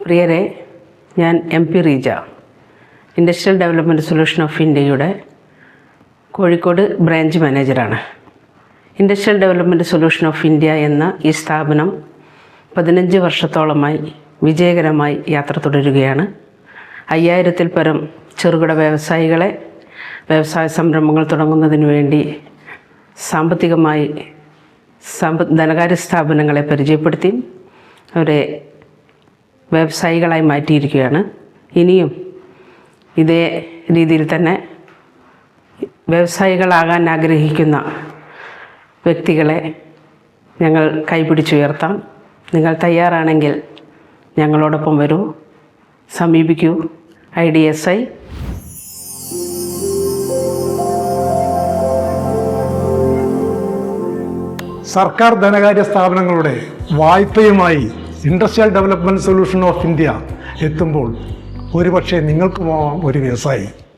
പ്രിയരെ ഞാൻ M P Reeja industrial development solution of ഇന്ത്യയുടെ കോഴിക്കോട് ബ്രാഞ്ച് മാനേജറാണ് industrial development solution of India എന്ന ഈ സ്ഥാപനം പതിനഞ്ച് വർഷത്തോളമായി വിജയകരമായി യാത്ര തുടരുകയാണ്. അയ്യായിരത്തിൽ പരം ചെറുകിട വ്യവസായികളെ വ്യവസായ സംരംഭങ്ങൾ തുടങ്ങുന്നതിന് വേണ്ടി സാമ്പത്തികമായി സാമ്പ ധനകാര്യ സ്ഥാപനങ്ങളെ പരിചയപ്പെടുത്തി അവരെ വ്യവസായികളായി മാറ്റിയിരിക്കുകയാണ്. ഇനിയും ഇതേ രീതിയിൽ തന്നെ വ്യവസായികളാകാൻ ആഗ്രഹിക്കുന്ന വ്യക്തികളെ ഞങ്ങൾ കൈപിടിച്ചുയർത്താം നിങ്ങൾ തയ്യാറാണെങ്കിൽ ഞങ്ങളോടൊപ്പം വരൂ. സമീപിക്കൂ. I D S I. സർക്കാർ ധനകാര്യ സ്ഥാപനങ്ങളുടെ വായ്പയുമായി industrial development solution of India എത്തുമ്പോൾ ഒരുപക്ഷെ നിങ്ങൾക്ക് പോവാം ഒരു വ്യവസായി